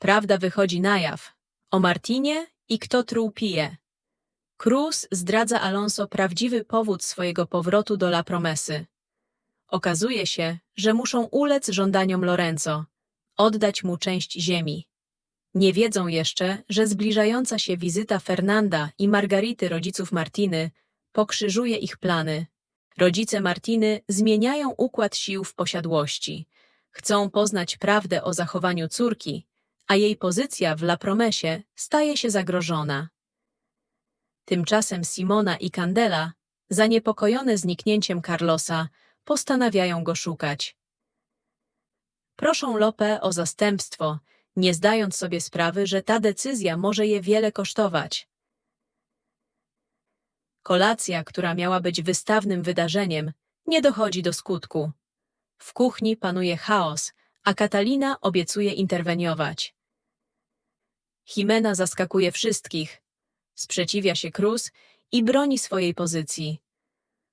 Prawda wychodzi na jaw. O Martinie i kto truł pije. Cruz zdradza Alonso prawdziwy powód swojego powrotu do La Promesy. Okazuje się, że muszą ulec żądaniom Lorenzo, oddać mu część ziemi. Nie wiedzą jeszcze, że zbliżająca się wizyta Fernanda i Margarity rodziców Martiny pokrzyżuje ich plany. Rodzice Martiny zmieniają układ sił w posiadłości. Chcą poznać prawdę o zachowaniu córki, a jej pozycja w La Promesie staje się zagrożona. Tymczasem Simona i Candela, zaniepokojone zniknięciem Carlosa, postanawiają go szukać. Proszą Lope o zastępstwo, nie zdając sobie sprawy, że ta decyzja może je wiele kosztować. Kolacja, która miała być wystawnym wydarzeniem, nie dochodzi do skutku. W kuchni panuje chaos, a Katalina obiecuje interweniować. Jimena zaskakuje wszystkich, sprzeciwia się Cruz i broni swojej pozycji.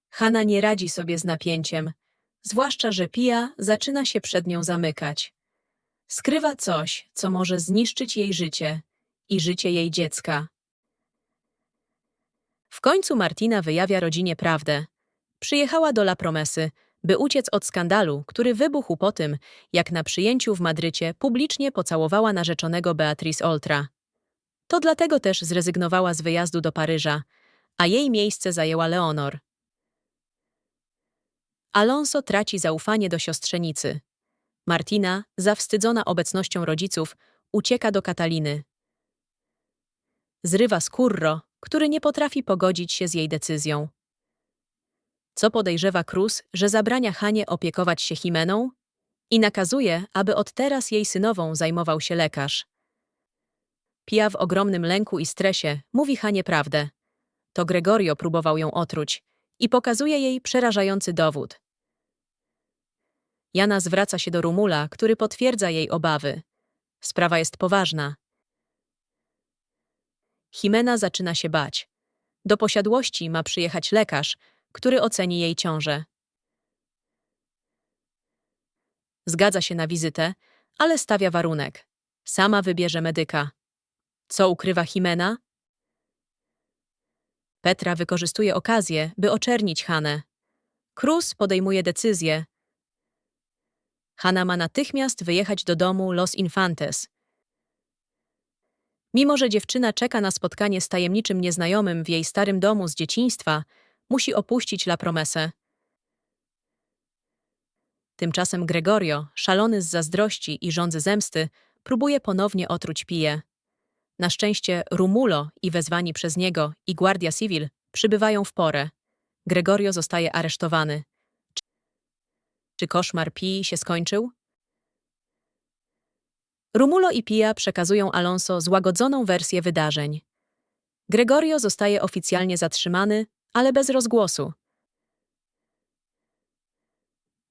Hanna nie radzi sobie z napięciem, zwłaszcza, że Pia zaczyna się przed nią zamykać. Skrywa coś, co może zniszczyć jej życie i życie jej dziecka. W końcu Martina wyjawia rodzinie prawdę. Przyjechała do La Promesy, by uciec od skandalu, który wybuchł po tym, jak na przyjęciu w Madrycie publicznie pocałowała narzeczonego Beatrice Oltra. To dlatego też zrezygnowała z wyjazdu do Paryża, a jej miejsce zajęła Leonor. Alonso traci zaufanie do siostrzenicy. Martina, zawstydzona obecnością rodziców, ucieka do Kataliny. Zrywa z Curro, który nie potrafi pogodzić się z jej decyzją. Co podejrzewa Cruz, że zabrania Hanie opiekować się Himeną i nakazuje, aby od teraz jej synową zajmował się lekarz. Pia w ogromnym lęku i stresie mówi Hanie prawdę. To Gregorio próbował ją otruć i pokazuje jej przerażający dowód. Jana zwraca się do Rumula, który potwierdza jej obawy. Sprawa jest poważna. Jimena zaczyna się bać. Do posiadłości ma przyjechać lekarz, który oceni jej ciążę. Zgadza się na wizytę, ale stawia warunek. Sama wybierze medyka. Co ukrywa Jimena? Petra wykorzystuje okazję, by oczernić Hanę. Cruz podejmuje decyzję. Hanna ma natychmiast wyjechać do domu Los Infantes. Mimo, że dziewczyna czeka na spotkanie z tajemniczym nieznajomym w jej starym domu z dzieciństwa, musi opuścić La Promesę. Tymczasem Gregorio, szalony z zazdrości i żądzy zemsty, próbuje ponownie otruć Piję. Na szczęście Rumulo i wezwani przez niego i Guardia Civil przybywają w porę. Gregorio zostaje aresztowany. Czy- Czy koszmar Pii się skończył? Rumulo i Pia przekazują Alonso złagodzoną wersję wydarzeń. Gregorio zostaje oficjalnie zatrzymany, ale bez rozgłosu.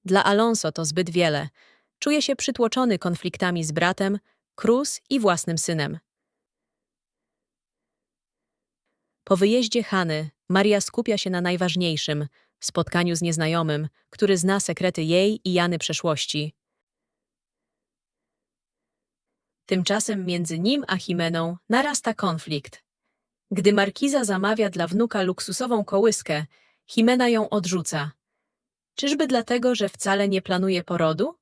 Dla Alonso to zbyt wiele. Czuje się przytłoczony konfliktami z bratem, Cruz i własnym synem. Po wyjeździe Hany, Maria skupia się na najważniejszym spotkaniu z nieznajomym, który zna sekrety jej i Jany przeszłości. Tymczasem między nim a Jimeną narasta konflikt. Gdy markiza zamawia dla wnuka luksusową kołyskę, Jimena ją odrzuca. Czyżby dlatego, że wcale nie planuje porodu?